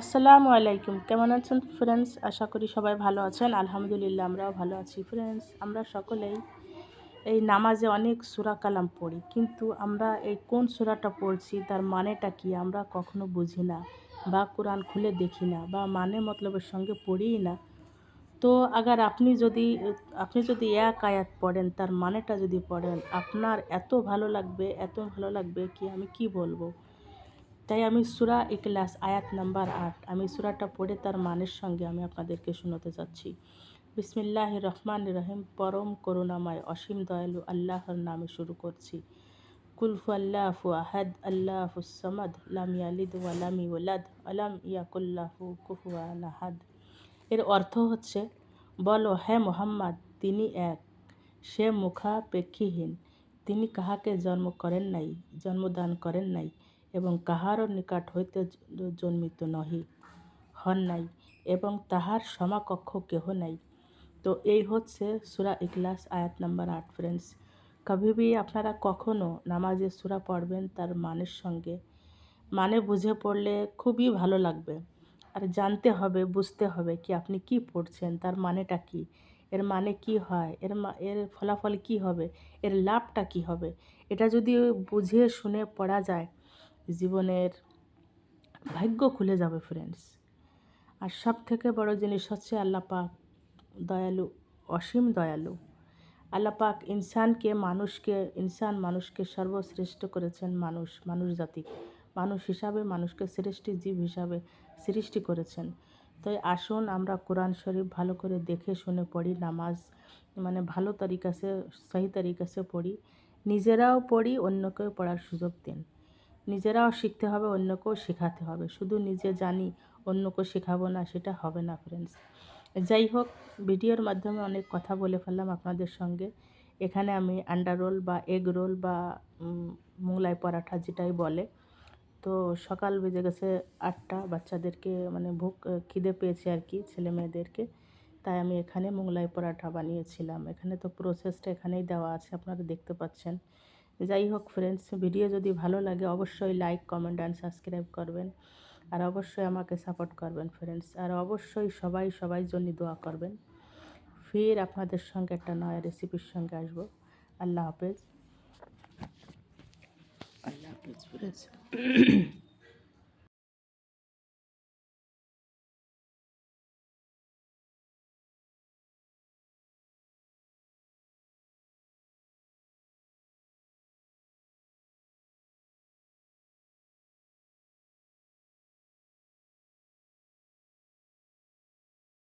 আসসালামু আলাইকুম। কেমন আছেন ফ্রেন্ডস আশা করি সবাই ভালো আছেন। আলহামদুলিল্লাহ আমরাও ভালো আছি। ফ্রেন্ডস আমরা সকলেই এই নামাজে অনেক সুরা কালাম পড়ি। কিন্তু আমরা এই কোন সুরাটা পড়ছি, তার মানেটা কি আমরা কখনো বুঝি না বা কোরআন খুলে দেখি না বা মানে মতলবের সঙ্গে পড়িই না। তো আগার আপনি যদি আপনি যদি এক আয়াত পড়েন, তার মানেটা যদি পড়েন, আপনার এত ভালো লাগবে, এত ভালো লাগবে কি আমি কি বলব? তাই আমি সুরা ইকলাস আয়াত নাম্বার আট। আমি সুরাটা পড়ে তার মানের সঙ্গে আমি আপনাদেরকে শোনাতে চাচ্ছি বিসমিল্লাহ রহমান রহিম, পরম করুণাময়, অসীম দয়ালু আল্লাহর নামে শুরু করছি। কুলফু আল্লাহু আহাদ, আল্লাহু সামাদ, লাম ইয়ালিদ ওয়ালাম ইউলাদ, আলাম ইয়াকুল্লাহু কুফুয়া নাহাদ এর অর্থ হচ্ছে, বলো হ্যাঁ মোহাম্মদ, তিনি এক। সে মুখাপেক্ষীহীন। তিনি কাহাকে জন্ম করেন নাই, জন্মদান করেন নাই। এবং কাহারও নিকট হইতে জন্মিত নহি, হন নাই এবং তাহার সমাকক্ষ কেহ নাই। তো এই হচ্ছে সুরা ইকলাস আয়াত নাম্বার আট ফ্রেন্ডস কবি আপনারা কখনও নামাজে সুরা পড়বেন তার মানের সঙ্গে? মানে বুঝে পড়লে খুবই ভালো লাগবে। আর জানতে হবে, বুঝতে হবে কি আপনি কি পড়ছেন, তার মানেটা কি? এর মানে কি হয়? এর এর ফলাফল কি হবে? এর লাভটা কি হবে? এটা যদি বুঝে শুনে পড়া যায় জীবনের ভাগ্য খুলে যাবে ফ্রেন্ডস আর সব থেকে বড় জিনিস হচ্ছে আল্লাহ পাক দয়ালু, অসীম দয়ালু। আল্লাহ পাক ইনসানকে, মানুষকে, ইনসান মানুষকে সর্বশ্রেষ্ঠ করেছেন মানুষ মানুষ জাতি। মানুষ হিসাবে মানুষকে সৃষ্টি জীব হিসাবে সৃষ্টি করেছেন। তাই আসুন আমরা কোরআন শরীফ ভালো করে দেখে শুনে পড়ি, নামাজ মানে ভালো তরিকাসে সহি তরিকাসে পড়ি। নিজেরাও পড়ি, অন্যকেও পড়ার সুযোগ দিন। নিজেরাও শিখতে হবে, অন্যকেও শেখাতে হবে। শুধু নিজে জানি, অন্যকে শেখাবো না, সেটা হবে না ফ্রেন্ডস যাই হোক, ভিডিওর মাধ্যমে অনেক কথা বলে ফেললাম আপনাদের সঙ্গে। এখানে আমি আন্ডার রোল বা এগ রোল বা মোগলাই পরাঠা যেটাই বলে। তো সকাল বেজে গেছে আটটা, বাচ্চাদেরকে মানে ভুক খিদে পেয়েছে আর কি, ছেলে মেয়েদেরকে। তাই আমি এখানে মোগলাই পরাঠা বানিয়েছিলাম। এখানে তো প্রসেসটা এখানেই দেওয়া আছে, আপনারা দেখতে পাচ্ছেন। যাই হোক ফ্রেন্ডস ভিডিও যদি ভালো লাগে অবশ্যই লাইক কমেন্ট অ্যান্ড সাবস্ক্রাইব করবেন। আর অবশ্যই আমাকে সাপোর্ট করবেন ফ্রেন্ডস আর অবশ্যই সবাই সবাই জন্য দোয়া করবেন। ফের আপনাদের সঙ্গে একটা নয়া রেসিপির সঙ্গে আসব। আল্লাহ হাফেজ। আল্লাহ হাফেজ ফ্রেন্ডস